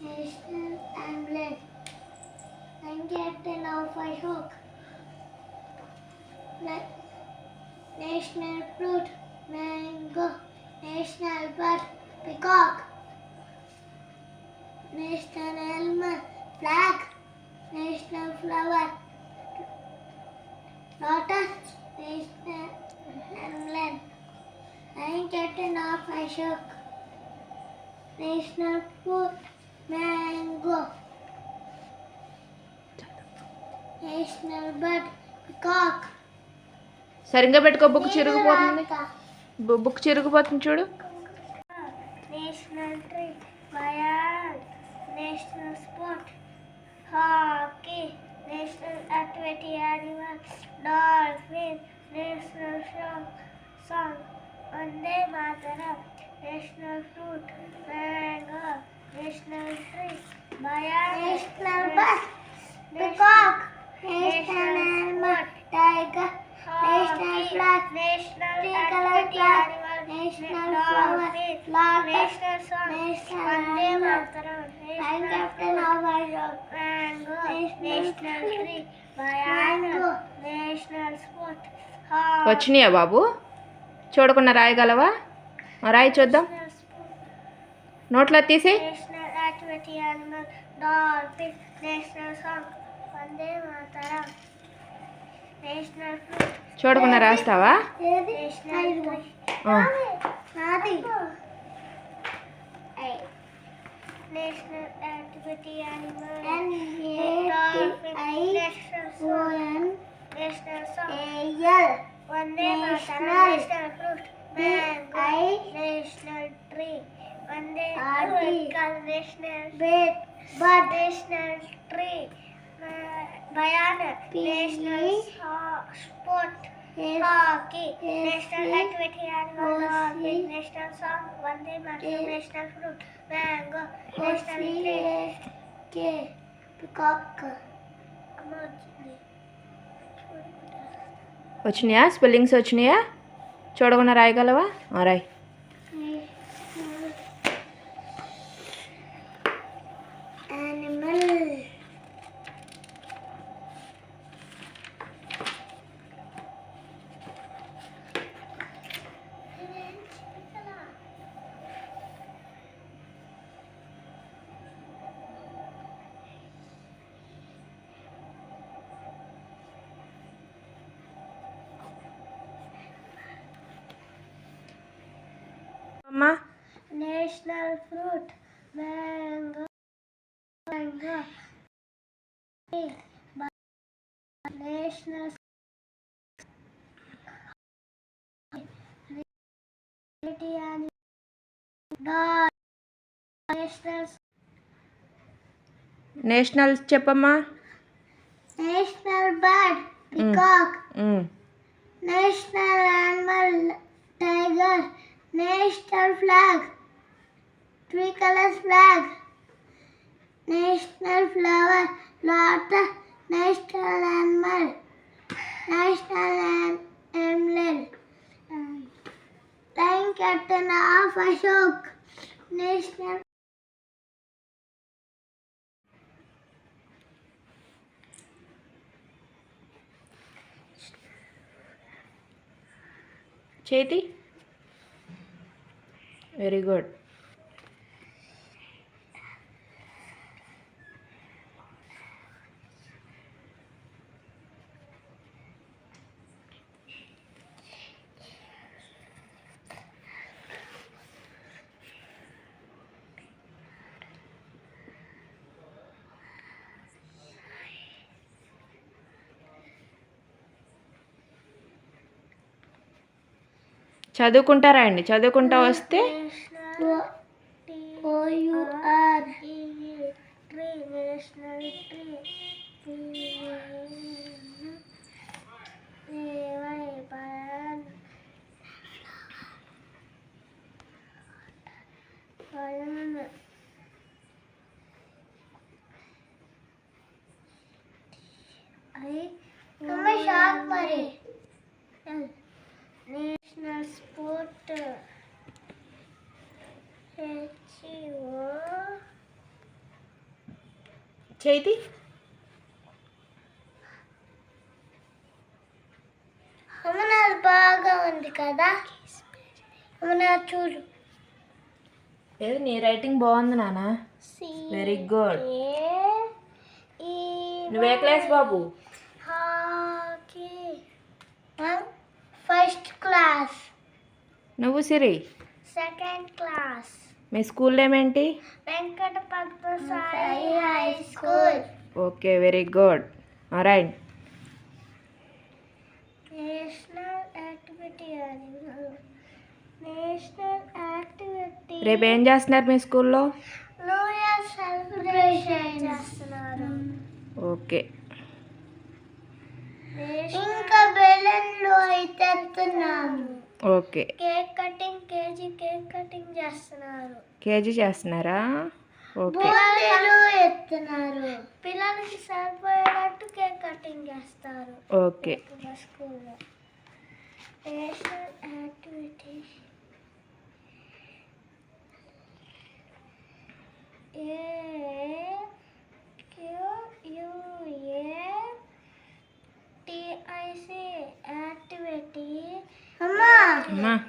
national emblem, and captain of Ashok. Na- national fruit, mango, national bird, peacock, national animal, flag, national flower, lotus, national emblem, and captain of Ashok. National fruit, Mango. కాక్ సరిగ్గా పెట్టుకో book చిరిగిపోతుంది. Book చిరిగిపోతుంది చూడు. National tree బయాల్ national sport hockey national aquatic animal dolphin national Shang song Vande Mataram national fruit mango National tree, lion. National bird, peacock. National animal, tiger. National flag, national three color flag, national flower, national song, Vande Mataram, and captain of Ashok, mango, national tree, mango, national sport, వచ్చినాయా బాబు చూడకుండా రాయగలవా రాయి చూద్దాం national fruit, చూడకుండా రాస్తావా? National activity animal national national song. Vande Mataram. National fruit. Mango. National tree. Vande national bed bird national tree బయానా national sport hockey national activity animal national song Vande Mataram national fruit mango national tree peacock అమ్మ వచ్చింది వచ్చినాయా spellings వచ్చినాయా చూడకుండా రాయగలవా ఆ, రాయి Animal. అమ్మా National fruit, mango, mango. National dog. National national చెప్పమ్మా national bird, peacock. Um. National animal, tiger. National flag, three colors flag. National flower, lotus. National animal, national an- emblem. Time captain of Ashok. National. చేతి very good చదువుకుంటారా అండి చదువుకుంటా వస్తే O చేతి. బాగా ఉంది కదా? చూడు. లేదు నీ రైటింగ్ బాగుంది నాన్న వెరీ గుడ్ నువ్వే క్లాస్ బాబు? First class. నువ్వు సిరి. Second class. మీ స్కూల్ నేమ్ ఏంటి? Okay very good. రైట్ రేపు ఏం చేస్తున్నారు మీ స్కూల్లో? ఓకే. బెలూన్లు అయితేస్తున్నాము okay. Cake cutting KG cake cutting చేస్తున్నారు. కేజీ చేస్తున్నారా? ఓకే. ఎత్తున్నారు. పిల్లలకి సరిపోయేటట్టు కేక్ కటింగ్ చేస్తారు. ఓకే. స్కూల్లో. యాక్టివిటీ ఏ క్యూ 妈